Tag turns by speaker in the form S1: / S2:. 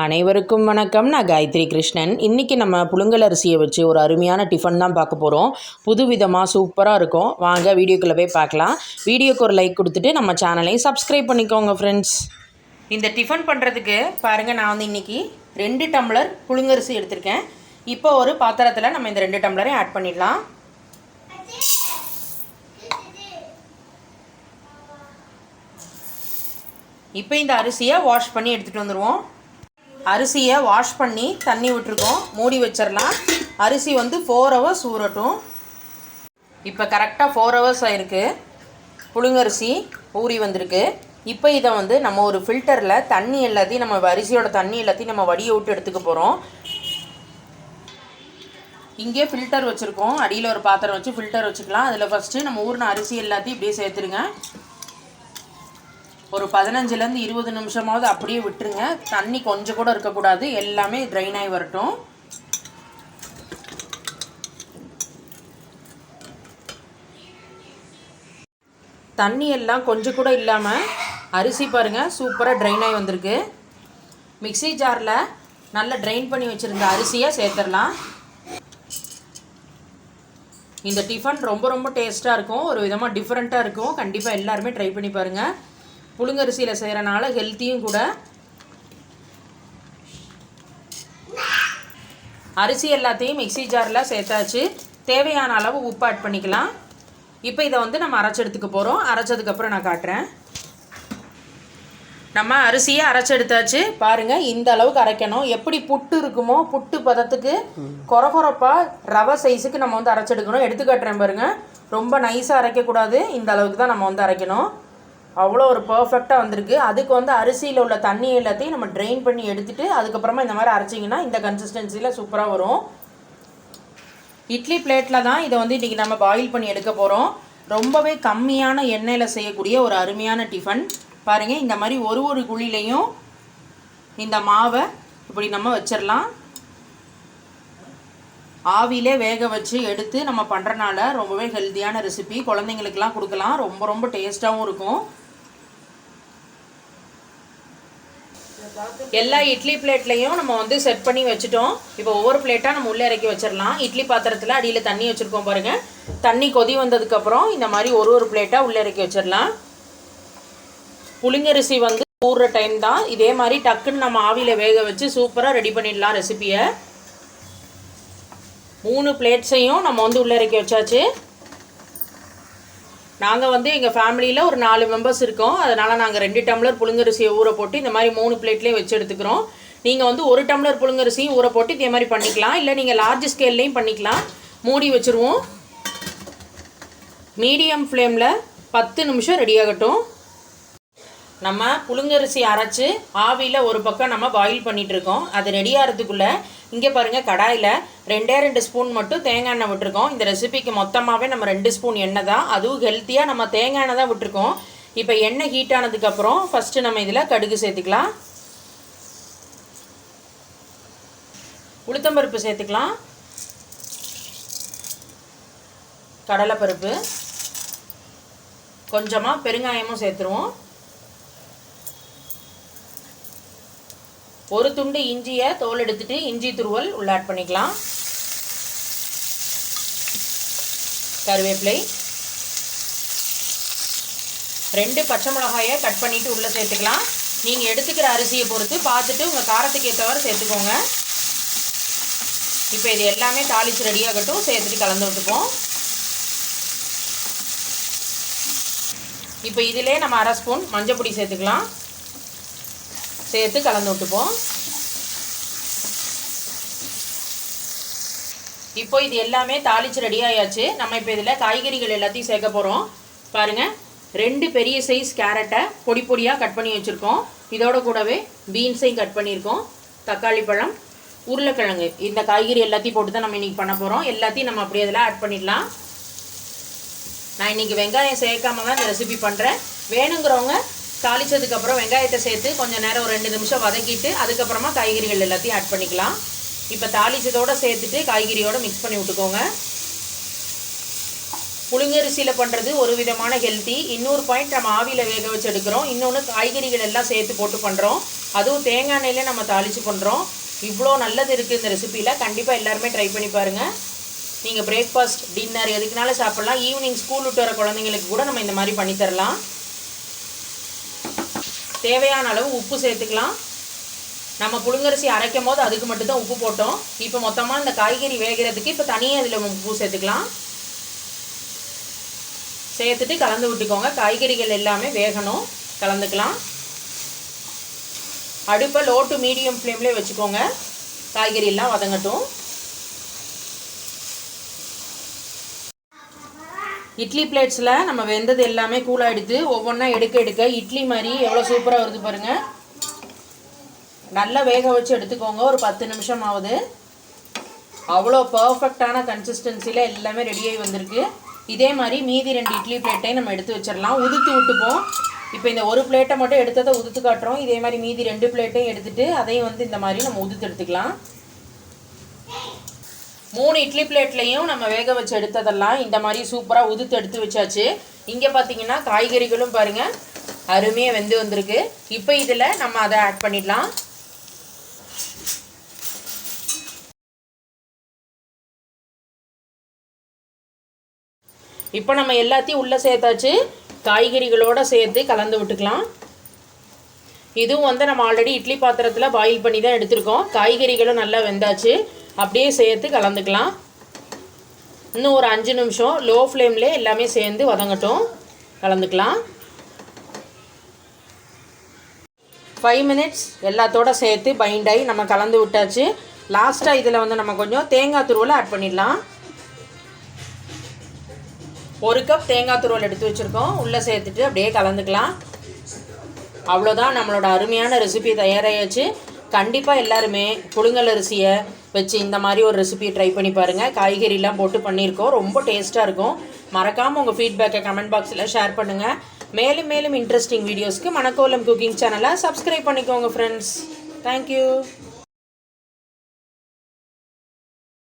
S1: அனைவருக்கும் வணக்கம். நான் காயத்ரி கிருஷ்ணன். இன்றைக்கி நம்ம புழுங்கல் அரிசியை வச்சு ஒரு அருமையான டிஃபன் தான் பார்க்க போகிறோம் புதுவிதமாக சூப்பராக இருக்கும். வாங்க வீடியோக்குள்ளே போய் பார்க்கலாம். வீடியோக்கு ஒரு லைக் கொடுத்துட்டு நம்ம சேனலையும் சப்ஸ்கிரைப் பண்ணிக்கோங்க ஃப்ரெண்ட்ஸ் இந்த டிஃபன் பண்ணுறதுக்கு பாருங்கள் நான் வந்து இன்றைக்கி ரெண்டு டம்ளர் புழுங்கரிசி எடுத்திருக்கேன். இப்போ ஒரு பாத்திரத்தில் நம்ம இந்த ரெண்டு டம்ளரையும் ஆட் பண்ணிடலாம். இப்போ இந்த அரிசியை வாஷ் பண்ணி எடுத்துகிட்டு வந்துடுவோம் அரிசியை வாஷ் பண்ணி தண்ணி விட்டுருக்கோம். மூடி வச்சிடலாம் அரிசி வந்து ஃபோர் ஹவர்ஸ் ஊறட்டும். இப்போ கரெக்டாக ஃபோர் ஹவர்ஸ் ஆகிருக்கு புழுங்கரிசி ஊறி வந்திருக்கு. இப்போ இதை வந்து நம்ம ஒரு ஃபில்டரில் தண்ணி எல்லாத்தையும் நம்ம அரிசியோட தண்ணி எல்லாத்தையும் நம்ம வடியை விட்டு எடுத்துக்க போகிறோம் இங்கே ஃபில்டர் வச்சுருக்கோம். அடியில் ஒரு பாத்திரம் வச்சு ஃபில்டர் வச்சுக்கலாம். அதில் ஃபஸ்ட்டு நம்ம ஊறின அரிசி எல்லாத்தையும் இப்படியே சேர்த்துருங்க ஒரு பதினஞ்சுலேருந்து இருபது நிமிஷமாவது அப்படியே விட்டுருங்க. தண்ணி கொஞ்சம் கூட இருக்கக்கூடாது. எல்லாமே ட்ரைன் ஆகி வரட்டும். தண்ணி எல்லாம் கொஞ்சம் கூட இல்லாமல் அரிசி பாருங்கள் சூப்பராக ட்ரைன் ஆகி வந்திருக்கு. மிக்ஸி ஜாரில் நல்லா ட்ரைன் பண்ணி வச்சுருந்த அரிசியை சேர்த்துடலாம். இந்த டிஃபன் ரொம்ப ரொம்ப டேஸ்ட்டாக இருக்கும். ஒரு விதமாக டிஃப்ரெண்ட்டாக இருக்கும். கண்டிப்பாக எல்லாருமே ட்ரை பண்ணி பாருங்கள் புழுங்கரிசியில் செய்கிறனால ஹெல்த்தியும் கூட. அரிசி எல்லாத்தையும் மிக்ஸி ஜாரில் சேர்த்தாச்சு. தேவையான அளவு உப்பு ஆட் பண்ணிக்கலாம். இப்போ இதை வந்து நம்ம அரைச்செடுத்துக்க போகிறோம் அரைச்சதுக்கப்புறம் நான் காட்டுறேன். நம்ம அரிசியை அரைச்செடுத்தாச்சு. பாருங்கள் இந்த அளவுக்கு அரைக்கணும். எப்படி புட்டு இருக்குமோ புட்டு பதத்துக்கு கொரகொரப்பாக ரவை சைஸுக்கு நம்ம வந்து அரைச்செடுக்கணும். எடுத்து காட்டுறேன் பாருங்கள் ரொம்ப நைஸாக அரைக்கக்கூடாது. இந்த அளவுக்கு தான் நம்ம வந்து அரைக்கணும். அவ்வளோ ஒரு பர்ஃபெக்டாக வந்திருக்கு. அதுக்கு வந்து அரிசியில் உள்ள தண்ணி எல்லாத்தையும் நம்ம ட்ரெயின் பண்ணி எடுத்துகிட்டு அதுக்கப்புறமா இந்த மாதிரி அரைச்சிங்கன்னா இந்த கன்சிஸ்டன்சியில் சூப்பராக வரும். இட்லி பிளேட்டில் தான் இதை வந்து இன்றைக்கி நம்ம பாயில் பண்ணி எடுக்க போகிறோம் ரொம்பவே கம்மியான எண்ணெயில் செய்யக்கூடிய ஒரு அருமையான டிஃபன் பாருங்கள் இந்த மாதிரி ஒரு ஒரு குழிலையும் இந்த மாவை இப்படி நம்ம வச்சிடலாம் ஆவிலே வேக வச்சு எடுத்து நம்ம பண்ணுறனால ரொம்பவே ஹெல்த்தியான ரெசிபி குழந்தைங்களுக்கெல்லாம் கொடுக்கலாம். ரொம்ப ரொம்ப டேஸ்ட்டாகவும் இருக்கும். எல்லா இட்லி பிளேட்லையும் நம்ம வந்து செட் பண்ணி வச்சுட்டோம். இப்போ ஒவ்வொரு பிளேட்டாக நம்ம உள்ளே இறக்கி வச்சிடலாம் இட்லி பாத்திரத்தில் அடியில் தண்ணி வச்சுருக்கோம் பாருங்கள் தண்ணி கொதி வந்ததுக்கப்புறம் இந்த மாதிரி ஒரு ஒரு பிளேட்டாக உள்ளே இறக்கி வச்சிடலாம் புளிங்கரிசி வந்து ஊறுற டைம் தான். இதே மாதிரி டக்குன்னு நம்ம ஆவியில் வேக வச்சு சூப்பராக ரெடி பண்ணிடலாம் ரெசிப்பியை மூணு பிளேட்ஸையும் நம்ம வந்து உள்ளே இறக்கி வச்சாச்சு. நாங்கள் வந்து எங்கள் ஃபேமிலியில் ஒரு நாலு மெம்பர்ஸ் இருக்கோம். அதனால் நாங்கள் ரெண்டு டம்ளர் புழுங்கரிசியை ஊற போட்டு இந்த மாதிரி மூணு பிளேட்லேயும் வச்சு எடுத்துக்கிறோம். நீங்கள் வந்து ஒரு டம்ளர் புழுங்கரிசியும் ஊற போட்டு இதே மாதிரி பண்ணிக்கலாம். இல்லை நீங்கள் லார்ஜ் ஸ்கேல்லையும் பண்ணிக்கலாம். மூடி வச்சுருவோம். மீடியம் ஃப்ளேமில் பத்து நிமிஷம் ரெடி ஆகட்டும். நம்ம புழுங்கரிசி அரைச்சி ஆவியில் ஒரு பக்கம் நம்ம பாயில் பண்ணிகிட்ருக்கோம் அது ரெடி ஆகிறதுக்குள்ளே இங்கே பாருங்கள் கடாயில் ரெண்டே ரெண்டு ஸ்பூன் மட்டும் தேங்காய் எண்ணெய் விட்டுருக்கோம். இந்த ரெசிபிக்கு மொத்தமாகவே நம்ம ரெண்டு ஸ்பூன் எண்ணெய் தான். அதுவும் ஹெல்த்தியாக நம்ம தேங்காய் எண்ணெய் தான் விட்டுருக்கோம். இப்போ எண்ணெய் ஹீட் ஆனதுக்கப்புறம் ஃபஸ்ட்டு நம்ம இதில் கடுகு சேர்த்துக்கலாம். உளுத்தம்பருப்பு சேர்த்துக்கலாம். கடலைப்பருப்பு. கொஞ்சமாக பெருங்காயமும் சேர்த்துருவோம். ஒரு துண்டு இஞ்சியை தோல் எடுத்துட்டு இஞ்சி துருவல் உள்ள ஆட் பண்ணிக்கலாம். கருவேப்பிலை. ரெண்டு பச்சை மிளகாயை கட் பண்ணிவிட்டு உள்ளே சேர்த்துக்கலாம். நீங்கள் எடுத்துக்கிற அரிசியை பொறுத்து பார்த்துட்டு உங்கள் காரத்துக்கு ஏற்றவாறு சேர்த்துக்கோங்க. இப்போ இது எல்லாமே தாளிச்சு ரெடியாகட்டும் சேர்த்துட்டு கலந்து விட்டுப்போம். இப்போ இதிலே நம்ம அரை ஸ்பூன் மஞ்சள் பொடி சேர்த்துக்கலாம். சேர்த்து கலந்து விட்டுப்போம். இப்போ இது எல்லாமே தாளித்து ரெடி ஆயாச்சு. நம்ம இப்போ இதில் காய்கறிகள் எல்லாத்தையும் சேர்க்க போகிறோம் பாருங்கள் ரெண்டு பெரிய சைஸ் கேரட்டை பொடி பொடியாக கட் பண்ணி வச்சுருக்கோம். இதோட கூடவே பீன்ஸையும் கட் பண்ணியிருக்கோம். தக்காளி பழம் உருளைக்கிழங்கு இந்த காய்கறி எல்லாத்தையும் போட்டு தான் நம்ம இன்றைக்கி பண்ண போகிறோம் எல்லாத்தையும் நம்ம அப்படியே இதில் ஆட் பண்ணிடலாம். நான் இன்றைக்கி வெங்காயம் சேர்க்காம தான் இந்த ரெசிபி பண்ணுறேன் வேணுங்கிறவங்க தாளித்ததுக்கப்புறம் வெங்காயத்தை சேர்த்து கொஞ்சம் நேரம் ஒரு ரெண்டு நிமிஷம் வதக்கிட்டு அதுக்கப்புறமா காய்கறிகள் எல்லாத்தையும் ஆட் பண்ணிக்கலாம். இப்போ தாளித்ததோடு சேர்த்துட்டு காய்கறியோடு மிக்ஸ் பண்ணி விட்டுக்கோங்க. புழுங்கரிசியில் பண்ணுறது ஒரு விதமான ஹெல்த்தி இன்னொரு பாயிண்ட் நம்ம ஆவியில் வேக வச்சு எடுக்கிறோம். இன்னொன்று காய்கறிகள் எல்லாம் சேர்த்து போட்டு பண்ணுறோம் அதுவும் தேங்காய் எண்ணெயில் நம்ம தாளித்து பண்ணுறோம் இவ்வளோ நல்லது இருக்குது இந்த ரெசிப்பியில் கண்டிப்பாக எல்லாருமே ட்ரை பண்ணி பாருங்கள் நீங்கள் பிரேக்ஃபாஸ்ட் டின்னர் எதுக்குனாலும் சாப்பிட்லாம். ஈவினிங் ஸ்கூல் விட்டு வர குழந்தைங்களுக்கு கூட நம்ம இந்த மாதிரி பண்ணித்தரலாம் தேவையான அளவு உப்பு சேர்த்துக்கலாம். நம்ம புழுங்கரிசி அரைக்கும் போது அதுக்கு மட்டும்தான் உப்பு போட்டோம். இப்போ மொத்தமாக இந்த காய்கறி வேகிறதுக்கு இப்போ தனியாக இதில் உப்பு சேர்த்துக்கலாம். சேர்த்துட்டு கலந்து விட்டுக்கோங்க. காய்கறிகள் எல்லாமே வேகணும். கலந்துக்கலாம். அடுப்பை லோ டு மீடியம் ஃப்ளேம்லேயே வச்சுக்கோங்க. காய்கறி எல்லாம் வதங்கட்டும். இட்லி பிளேட்ஸில் நம்ம வெந்தது எல்லாமே கூலாகிடுது ஒவ்வொன்றா எடுக்க எடுக்க இட்லி மாதிரி எவ்வளோ சூப்பராக வருது பாருங்கள் நல்லா வேக வச்சு எடுத்துக்கோங்க. ஒரு பத்து நிமிஷம் ஆகுது அவ்வளோ பர்ஃபெக்டான கன்சிஸ்டன்சியில் எல்லாமே ரெடியாகி வந்திருக்கு. இதே மாதிரி மீதி ரெண்டு இட்லி பிளேட்டையும் நம்ம எடுத்து வச்சிடலாம். உதுத்து விட்டுப்போம். இப்போ இந்த ஒரு பிளேட்டை மட்டும் எடுத்ததை உதுத்து காட்டுறோம். இதே மாதிரி மீதி ரெண்டு பிளேட்டையும் எடுத்துகிட்டு அதையும் வந்து இந்த மாதிரி நம்ம உதுத்து எடுத்துக்கலாம். மூணு இட்லி பிளேட்லேயும் நம்ம வேக வச்சு எடுத்ததெல்லாம் இந்த மாதிரி சூப்பராக உதுத்து எடுத்து வச்சாச்சு. இங்கே பார்த்தீங்கன்னா காய்கறிகளும் பாருங்கள் அருமையாக வெந்து வந்திருக்கு. இப்போ இதில் நம்ம அதை ஆட் பண்ணிடலாம். இப்போ நம்ம எல்லாத்தையும் உள்ளே சேர்த்தாச்சு. காய்கறிகளோடு சேர்த்து கலந்து விட்டுக்கலாம். இதுவும் வந்து நம்ம ஆல்ரெடி இட்லி பாத்திரத்தில் பாயில் பண்ணி தான் எடுத்திருக்கோம். காய்கறிகளும் நல்லா வெந்தாச்சு. அப்படியே சேர்த்து கலந்துக்கலாம். இன்னும் ஒரு அஞ்சு நிமிஷம் லோ ஃப்ளேம்லேயே எல்லாமே சேர்ந்து வதங்கட்டும். கலந்துக்கலாம். ஃபைவ் மினிட்ஸ் எல்லாத்தோட சேர்த்து பைண்ட் ஆகி நம்ம கலந்து விட்டாச்சு. லாஸ்ட்டாக இதில் வந்து நம்ம கொஞ்சம் தேங்காய் துருவலை ஆட் பண்ணிடலாம். ஒரு கப் தேங்காய் துருவல் எடுத்து வச்சுருக்கோம். உள்ளே சேர்த்துட்டு அப்படியே கலந்துக்கலாம். அவ்வளோதான் நம்மளோட அருமையான ரெசிபி தயாராகியாச்சு கண்டிப்பாக எல்லாருமே புழுங்கல் அரிசியை வச்சு இந்த மாதிரி ஒரு ரெசிபி ட்ரை பண்ணி பாருங்கள் காய்கறிலாம் போட்டு பண்ணியிருக்கோம். ரொம்ப டேஸ்ட்டாக இருக்கும். மறக்காமல் உங்கள் ஃபீட்பேக்கை கமெண்ட் பாக்ஸில் ஷேர் பண்ணுங்கள் மேலும் மேலும் இன்ட்ரெஸ்டிங் வீடியோஸ்க்கு மணக்கோலம் குக்கிங் சேனலை சப்ஸ்கிரைப் பண்ணிக்கோங்க ஃப்ரெண்ட்ஸ் தேங்க்யூ